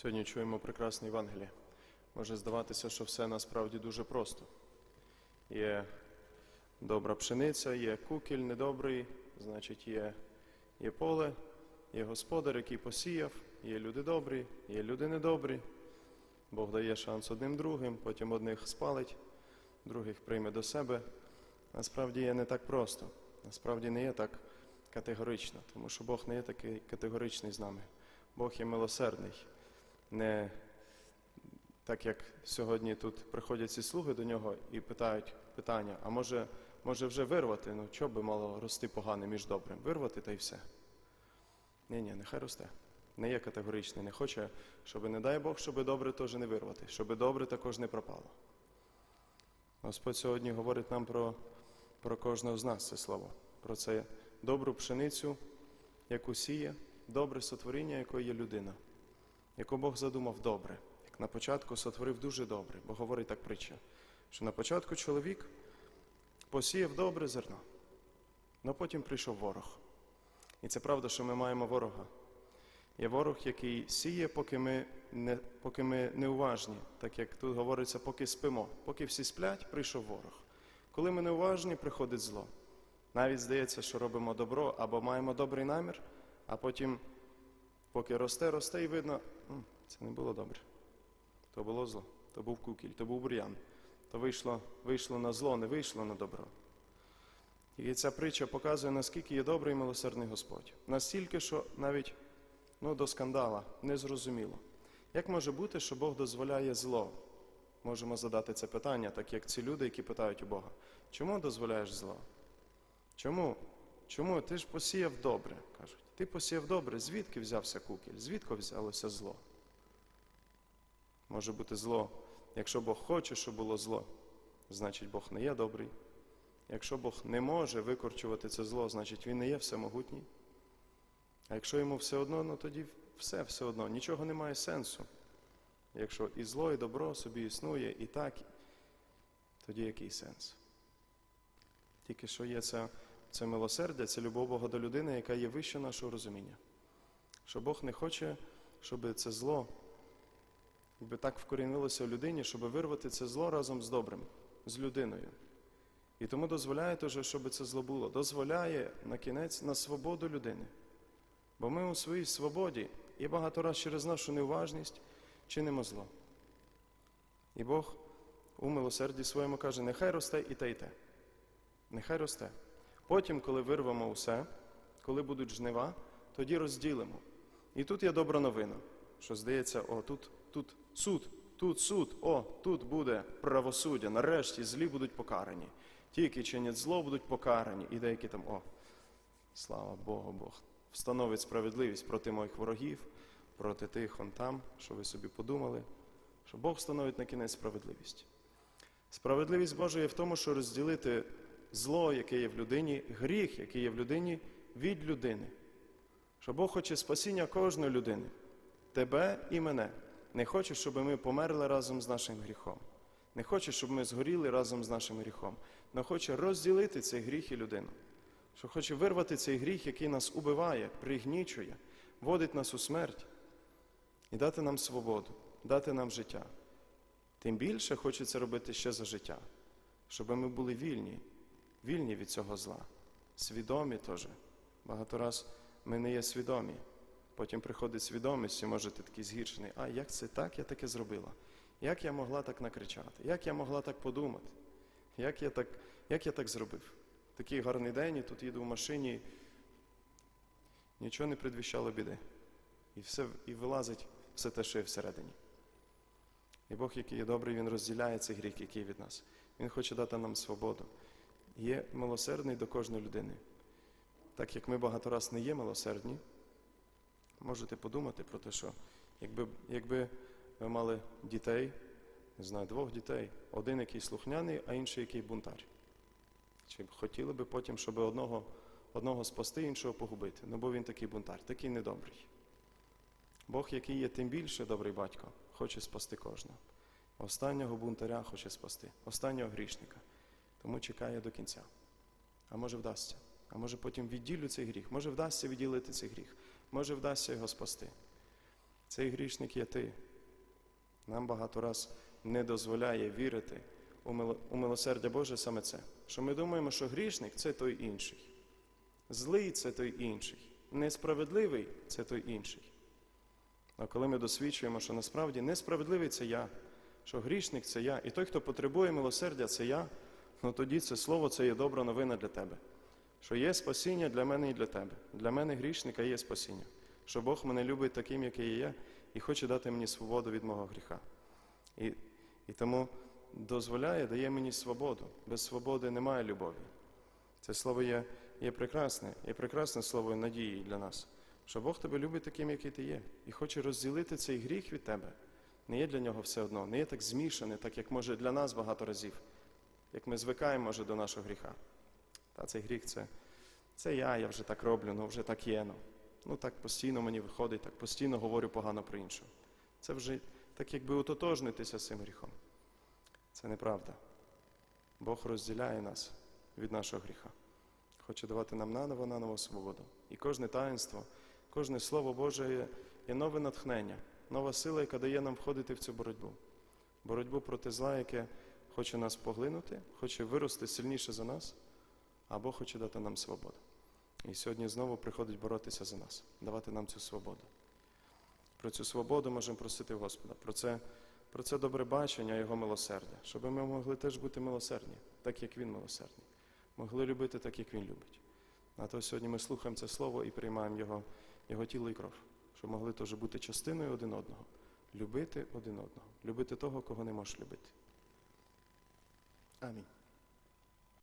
Сьогодні чуємо прекрасне Євангеліє. Може здаватися, що все насправді дуже просто. Є добра пшениця, є кукіль недобрий, значить, є, є поле, є господар, який посіяв, є люди добрі, є люди недобрі. Бог дає шанс одним другим, потім одних спалить, других прийме до себе. Насправді є не так просто. Насправді не є так категорично, тому що Бог не є такий категоричний з нами. Бог є милосердний. Не так як сьогодні тут приходять ці слуги до нього і питають питання, а може, може вже вирвати? Ну, що би мало рости погане між добрим? Вирвати та й все. Ні, ні, нехай росте. Не є категоричний, не хоче, щоб, не дай Бог, щоб добре теж не вирвати, щоб добре також не пропало. Господь сьогодні говорить нам про, про кожного з нас це слово, про це добру пшеницю, яку сіє, добре сотворіння, якої є людина, яку Бог задумав добре. Як на початку сотворив дуже добре, бо говорить так притча, що на початку чоловік посіяв добре зерно, але потім прийшов ворог. І це правда, що ми маємо ворога. Є ворог, який сіє, поки ми не, поки ми неуважні, так як тут говориться, поки спимо. Поки всі сплять, прийшов ворог. Коли ми неуважні, приходить зло. Навіть здається, що робимо добро або маємо добрий намір, а потім, поки росте, росте, і видно, «М, це не було добре. То було зло, то був кукіль, то був бур'ян, то вийшло, вийшло на зло, не вийшло на добро. І ця притча показує, наскільки є добрий і милосердний Господь. Настільки, що навіть ну, до скандала незрозуміло. Як може бути, що Бог дозволяє зло? Можемо задати це питання, так як ці люди, які питають у Бога, чому дозволяєш зло? Чому? Чому? Ти ж посіяв добре. Ти посіяв добре, звідки взявся кукіль? Звідки взялося зло? Може бути зло. Якщо Бог хоче, щоб було зло, значить Бог не є добрий. Якщо Бог не може викорчувати це зло, значить Він не є всемогутній. А якщо йому все одно, ну тоді все все одно, нічого не має сенсу. Якщо і зло, і добро собі існує, і так, тоді який сенс? Тільки що є це, це милосердя, це любов Бога до людини, яка є вище нашого розуміння. Що Бог не хоче, щоб це зло якби так вкорінилося в людині, щоб вирвати це зло разом з добрим, з людиною. І тому дозволяє теж, щоб це зло було. Дозволяє на кінець на свободу людини. Бо ми у своїй свободі і багато раз через нашу неуважність чинимо зло. І Бог у милосерді своєму каже, нехай росте і те, і те. Нехай росте. Потім, коли вирвемо усе, коли будуть жнива, тоді розділимо. І тут є добра новина, що здається, о, тут, тут суд, тут суд, о, тут буде правосуддя. Нарешті злі будуть покарані. Ті, які чинять зло, будуть покарані. І деякі там, о, слава Богу, Бог встановить справедливість проти моїх ворогів, проти тих он там, що ви собі подумали, що Бог встановить на кінець справедливість. Справедливість Божа є в тому, що розділити зло, яке є в людині, гріх, який є в людині, від людини. Що Бог хоче спасіння кожної людини, тебе і мене. Не хоче, щоб ми померли разом з нашим гріхом. Не хоче, щоб ми згоріли разом з нашим гріхом, але хоче розділити цей гріх і людину. Що хоче вирвати цей гріх, який нас убиває, пригнічує, водить нас у смерть і дати нам свободу, дати нам життя. Тим більше хочеться робити ще за життя, щоб ми були вільні, вільні від цього зла, свідомі теж. Багато раз ми не є свідомі. Потім приходить свідомість і може ти такий згіршений. А як це так, я таке зробила? Як я могла так накричати? Як я могла так подумати? Як я так, як я так зробив? Такий гарний день, і тут їду в машині, нічого не предвіщало біди. І все, і вилазить все те, що є всередині. І Бог, який є добрий, Він розділяє цей гріх, який від нас. Він хоче дати нам свободу. Є милосердний до кожної людини. Так як ми багато раз не є милосердні, можете подумати про те, що якби, якби ви мали дітей, не знаю, двох дітей, один який слухняний, а інший який бунтар. Чи хотіли би потім, щоб одного, одного спасти, іншого погубити? Ну бо він такий бунтар, такий недобрий. Бог, який є тим більше добрий батько, хоче спасти кожного. Останнього бунтаря хоче спасти, останнього грішника. Тому чекає до кінця. А може вдасться. А може потім відділю цей гріх, може вдасться відділити цей гріх, може вдасться його спасти. Цей грішник є ти. Нам багато раз не дозволяє вірити у милосердя Боже саме це. Що ми думаємо, що грішник це той інший. Злий це той інший. Несправедливий це той інший. А коли ми досвідчуємо, що насправді несправедливий це я, що грішник це я, і той, хто потребує милосердя, це я, ну тоді це слово це є добра новина для тебе. Що є спасіння для мене і для тебе. Для мене грішника є спасіння. Що Бог мене любить таким, який я є, і хоче дати мені свободу від мого гріха. І, і тому дозволяє, дає мені свободу. Без свободи немає любові. Це слово є, є прекрасне, є прекрасне слово надії для нас. Що Бог тебе любить таким, який ти є, і хоче розділити цей гріх від тебе. Не є для нього все одно, не є так змішане, так як може для нас багато разів, як ми звикаємо, може, до нашого гріха. Та цей гріх це, це я, я вже так роблю, ну вже так є. Ну. ну так постійно мені виходить, так постійно говорю погано про іншого. Це вже так якби ототожнитися з цим гріхом. Це неправда. Бог розділяє нас від нашого гріха. Хоче давати нам наново наново свободу. І кожне таїнство, кожне слово Боже є, є нове натхнення, нова сила, яка дає нам входити в цю боротьбу. Боротьбу проти зла, яке хоче нас поглинути, хоче вирости сильніше за нас, або хоче дати нам свободу. І сьогодні знову приходить боротися за нас, давати нам цю свободу. Про цю свободу можемо просити Господа, про це, про це добре бачення Його милосердя, щоб ми могли теж бути милосердні, так як Він милосердний, могли любити так, як Він любить. А то сьогодні ми слухаємо це слово і приймаємо Його, його тіло і кров, щоб могли теж бути частиною один одного, любити один одного, любити того, кого не можеш любити. Amém.